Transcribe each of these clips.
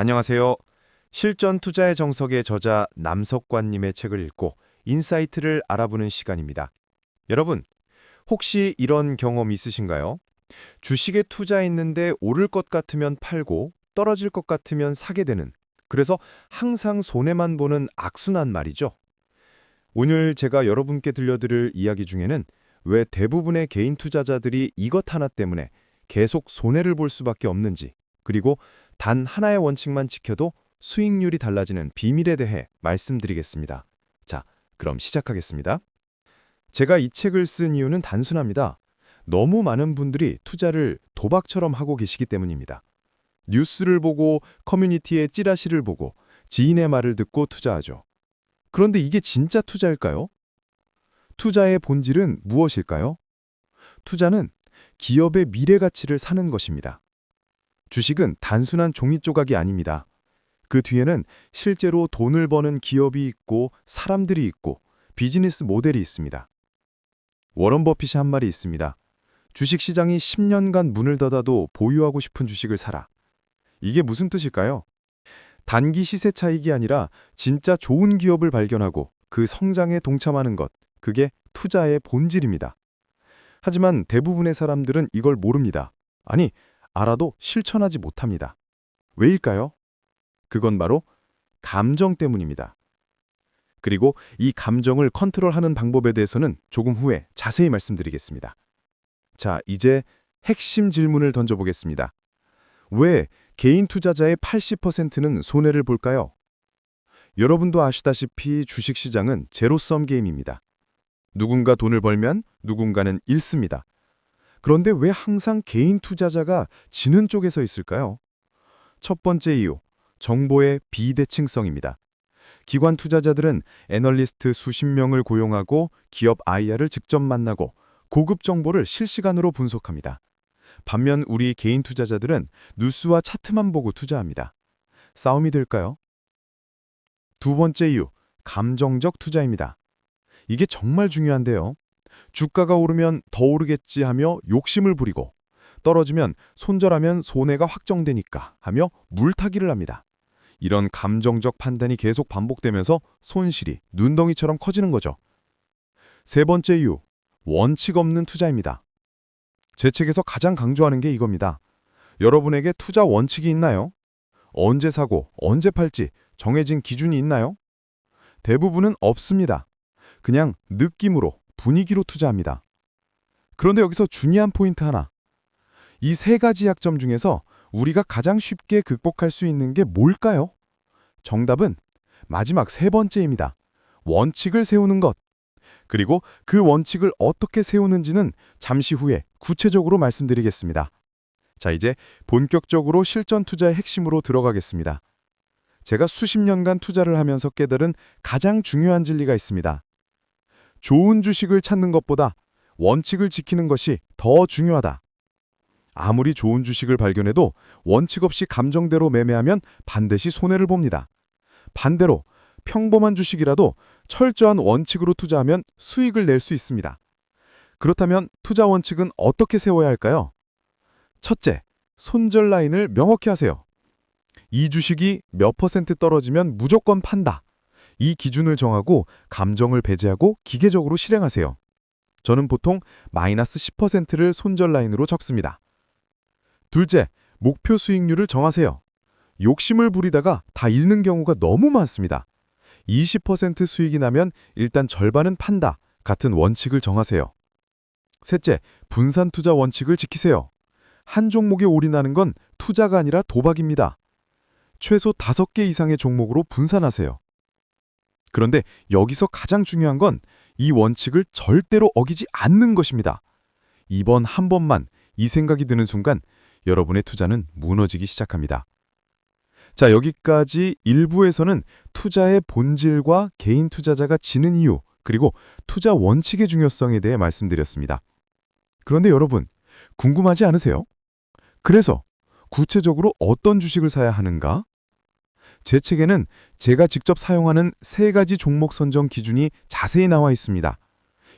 안녕하세요. 실전 투자의 정석의 저자 남석관님의 책을 읽고 인사이트를 알아보는 시간입니다. 여러분, 혹시 이런 경험 있으신가요? 주식에 투자했는데 오를 것 같으면 팔고 떨어질 것 같으면 사게 되는 그래서 항상 손해만 보는 악순환 말이죠. 오늘 제가 여러분께 들려드릴 이야기 중에는 왜 대부분의 개인 투자자들이 이것 하나 때문에 계속 손해를 볼 수밖에 없는지 그리고 단 하나의 원칙만 지켜도 수익률이 달라지는 비밀에 대해 말씀드리겠습니다. 자, 그럼 시작하겠습니다. 제가 이 책을 쓴 이유는 단순합니다. 너무 많은 분들이 투자를 도박처럼 하고 계시기 때문입니다. 뉴스를 보고 커뮤니티의 찌라시를 보고 지인의 말을 듣고 투자하죠. 그런데 이게 진짜 투자일까요? 투자의 본질은 무엇일까요? 투자는 기업의 미래 가치를 사는 것입니다. 주식은 단순한 종이 조각이 아닙니다. 그 뒤에는 실제로 돈을 버는 기업이 있고 사람들이 있고 비즈니스 모델이 있습니다. 워런 버핏이 한 말이 있습니다. 주식 시장이 10년간 문을 닫아도 보유하고 싶은 주식을 사라. 이게 무슨 뜻일까요? 단기 시세 차익이 아니라 진짜 좋은 기업을 발견하고 그 성장에 동참하는 것, 그게 투자의 본질입니다. 하지만 대부분의 사람들은 이걸 모릅니다. 아니, 알아도 실천하지 못합니다. 왜일까요? 그건 바로 감정 때문입니다. 그리고 이 감정을 컨트롤하는 방법에 대해서는 조금 후에 자세히 말씀드리겠습니다. 자, 이제 핵심 질문을 던져보겠습니다. 왜 개인 투자자의 80%는 손해를 볼까요? 여러분도 아시다시피 주식시장은 제로섬 게임입니다. 누군가 돈을 벌면 누군가는 잃습니다. 그런데 왜 항상 개인 투자자가 지는 쪽에서 있을까요? 첫 번째 이유, 정보의 비대칭성입니다. 기관 투자자들은 애널리스트 수십 명을 고용하고 기업 IR을 직접 만나고 고급 정보를 실시간으로 분석합니다. 반면 우리 개인 투자자들은 뉴스와 차트만 보고 투자합니다. 싸움이 될까요? 두 번째 이유, 감정적 투자입니다. 이게 정말 중요한데요. 주가가 오르면 더 오르겠지 하며 욕심을 부리고 떨어지면 손절하면 손해가 확정되니까 하며 물타기를 합니다. 이런 감정적 판단이 계속 반복되면서 손실이 눈덩이처럼 커지는 거죠. 세 번째 이유, 원칙 없는 투자입니다. 제 책에서 가장 강조하는 게 이겁니다. 여러분에게 투자 원칙이 있나요? 언제 사고, 언제 팔지 정해진 기준이 있나요? 대부분은 없습니다. 그냥 느낌으로, 분위기로 투자합니다. 그런데 여기서 중요한 포인트 하나. 이 세 가지 약점 중에서 우리가 가장 쉽게 극복할 수 있는 게 뭘까요? 정답은 마지막 세 번째입니다. 원칙을 세우는 것. 그리고 그 원칙을 어떻게 세우는지는 잠시 후에 구체적으로 말씀드리겠습니다. 자, 이제 본격적으로 실전 투자의 핵심으로 들어가겠습니다. 제가 수십 년간 투자를 하면서 깨달은 가장 중요한 진리가 있습니다. 좋은 주식을 찾는 것보다 원칙을 지키는 것이 더 중요하다. 아무리 좋은 주식을 발견해도 원칙 없이 감정대로 매매하면 반드시 손해를 봅니다. 반대로 평범한 주식이라도 철저한 원칙으로 투자하면 수익을 낼 수 있습니다. 그렇다면 투자 원칙은 어떻게 세워야 할까요? 첫째, 손절 라인을 명확히 하세요. 이 주식이 몇 퍼센트 떨어지면 무조건 판다. 이 기준을 정하고 감정을 배제하고 기계적으로 실행하세요. 저는 보통 마이너스 10%를 손절 라인으로 적습니다. 둘째, 목표 수익률을 정하세요. 욕심을 부리다가 다 잃는 경우가 너무 많습니다. 20% 수익이 나면 일단 절반은 판다 같은 원칙을 정하세요. 셋째, 분산 투자 원칙을 지키세요. 한 종목에 올인하는 건 투자가 아니라 도박입니다. 최소 5개 이상의 종목으로 분산하세요. 그런데 여기서 가장 중요한 건 이 원칙을 절대로 어기지 않는 것입니다. 이번 한 번만 이 생각이 드는 순간 여러분의 투자는 무너지기 시작합니다. 자, 여기까지 일부에서는 투자의 본질과 개인 투자자가 지는 이유, 그리고 투자 원칙의 중요성에 대해 말씀드렸습니다. 그런데 여러분, 궁금하지 않으세요? 그래서 구체적으로 어떤 주식을 사야 하는가? 제 책에는 제가 직접 사용하는 세 가지 종목 선정 기준이 자세히 나와 있습니다.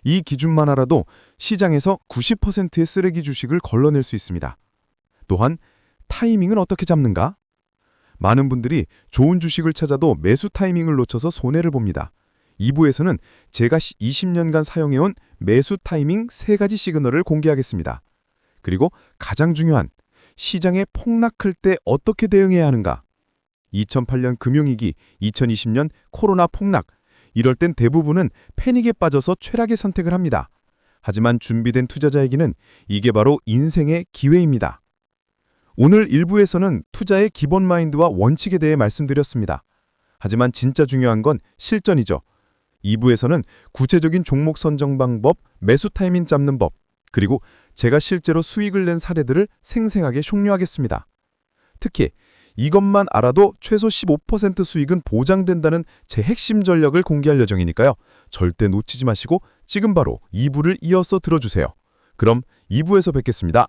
이 기준만 알아도 시장에서 90%의 쓰레기 주식을 걸러낼 수 있습니다. 또한 타이밍은 어떻게 잡는가? 많은 분들이 좋은 주식을 찾아도 매수 타이밍을 놓쳐서 손해를 봅니다. 2부에서는 제가 20년간 사용해온 매수 타이밍 3가지 시그널을 공개하겠습니다. 그리고 가장 중요한 시장에 폭락할 때 어떻게 대응해야 하는가? 2008년 금융위기, 2020년 코로나 폭락, 이럴 땐 대부분은 패닉에 빠져서 최락의 선택을 합니다. 하지만 준비된 투자자에게는 이게 바로 인생의 기회입니다. 오늘 1부에서는 투자의 기본 마인드와 원칙에 대해 말씀드렸습니다. 하지만 진짜 중요한 건 실전이죠. 2부에서는 구체적인 종목 선정 방법, 매수 타이밍 잡는 법, 그리고 제가 실제로 수익을 낸 사례들을 생생하게 흉내하겠습니다. 특히 이것만 알아도 최소 15% 수익은 보장된다는 제 핵심 전략을 공개할 예정이니까요. 절대 놓치지 마시고 지금 바로 2부를 이어서 들어주세요. 그럼 2부에서 뵙겠습니다.